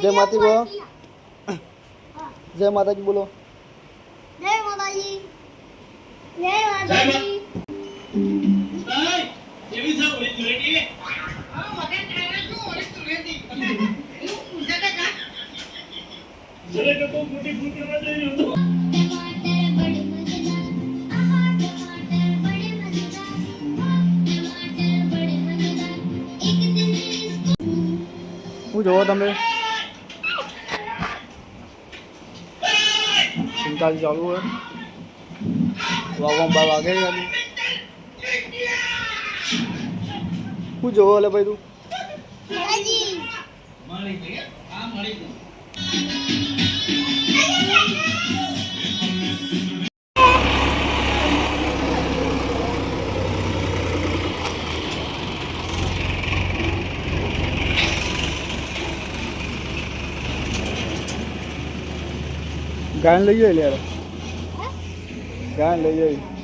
જાય માતી માતાજી બોલો. જય માતાજી બોલો. જય માતાજી. જય માતાજી. મોટી ભૂખ લેવા જઈ રહ્યો હતો. શું જોવો તમે? ચિંતાજી ચાલુ હોય. વાગવા બાર વાગે છે શું જોવો એટલે ભાઈ તું? ગાયન લઈ જાય યાર ગાયન લઈ જાય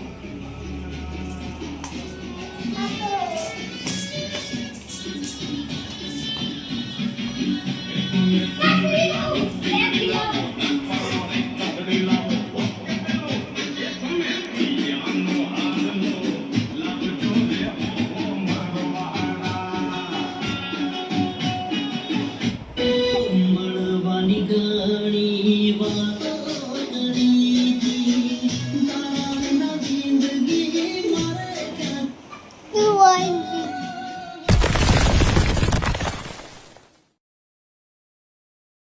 Bye.